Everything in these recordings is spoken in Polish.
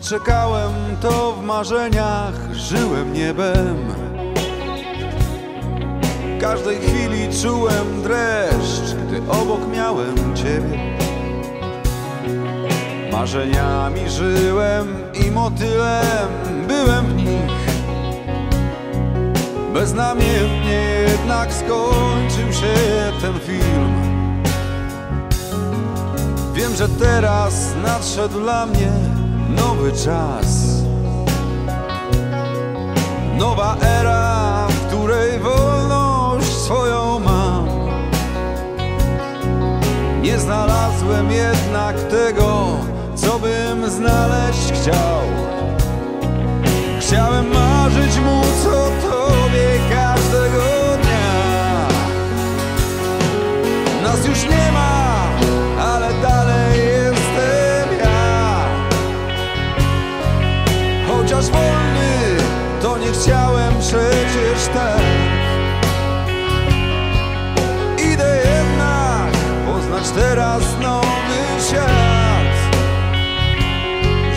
czekałem, to w marzeniach żyłem niebem. Każdej chwili czułem dreszcz, gdy obok miałem Ciebie. Marzeniami żyłem i motylem byłem w nich. Beznamiętnie jednak skończył się ten film. Wiem, że teraz nadszedł dla mnie nowy czas. Nowa era, w której wolność swoją mam. Nie znalazłem jednak tego, co bym znaleźć chciał. Chciałem marzyć móc o tobie każdego dnia. Nas już nie ma, przecież tak. Idę jednak poznać teraz nowy świat.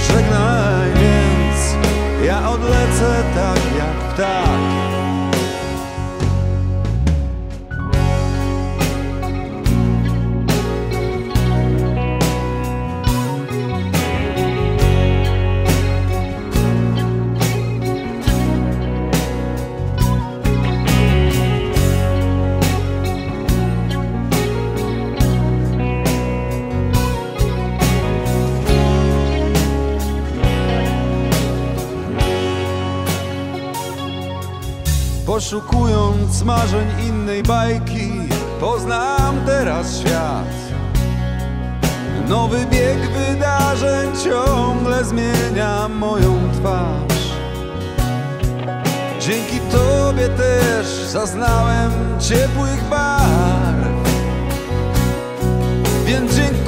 Żegnaj więc, ja odlecę tak jak ptak. Poszukując marzeń innej bajki, poznam teraz świat. Nowy bieg wydarzeń ciągle zmienia moją twarz. Dzięki Tobie też zaznałem ciepłych barw. Więc dziękuję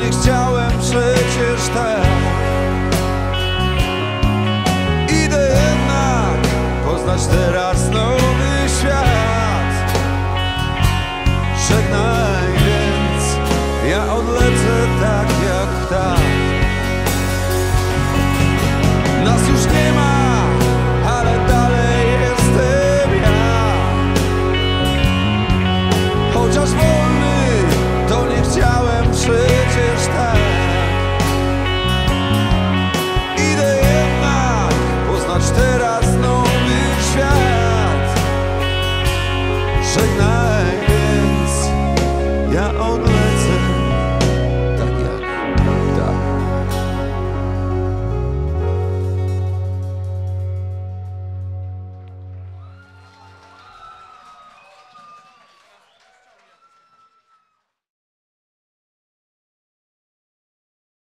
nie chciałem przecież tak. Idę jednak poznać teraz nowy świat. Żegnaj więc, ja odlecę tak poznać